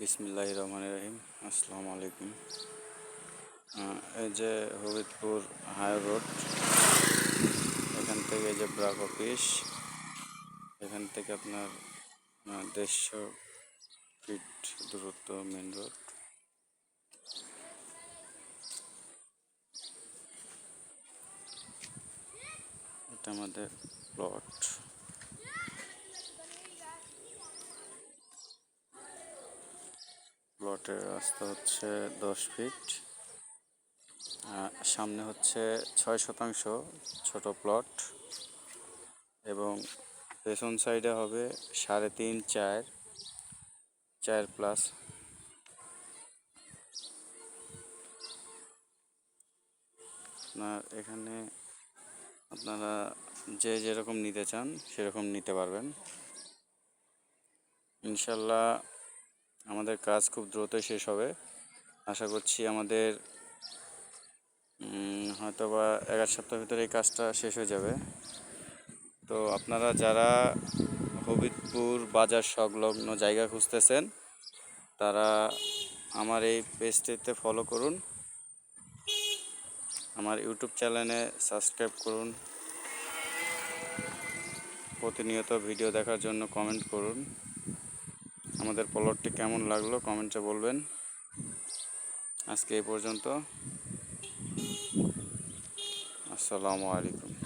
বিসমিল্লাহ রহমান রহিম। আসসালামু আলাইকুম। এই যে হবিদপুর হাই রোড, এখান থেকে যে ব্রাক অফিস, এখান থেকে আপনার দেড়শো ফিট দূরত্ব মেন রোড। এটা আমাদের প্লট। প্লটের রাস্তা হচ্ছে দশ ফিট সামনে হচ্ছে ছয় শতাংশ ছোট প্লট এবং পেছন সাইডে হবে সাড়ে তিন, চার চার প্লাস। আপনার এখানে আপনারা যে যেরকম নিতে চান সেরকম নিতে পারবেন। ইনশাল্লাহ আমাদের কাজ খুব দ্রুত শেষ হবে। আশা করছি আমাদের হয়তো বা আধ সপ্তাহের ভিতরে এই কাজটা শেষ হয়ে যাবে। তো আপনারা যারা হবিবপুর বাজার সংলগ্ন জায়গা খুঁজতেছেন, তারা আমার এই পেজটিতে ফলো করুন। আমার ইউটিউব চ্যানেলে সাবস্ক্রাইব করুন। প্রতিনিয়ত ভিডিও দেখার জন্য কমেন্ট করুন। আমাদের প্লটটি কেমন লাগল কমেন্টে বলবেন। আজকে এই পর্যন্ত। আসসালামু আলাইকুম।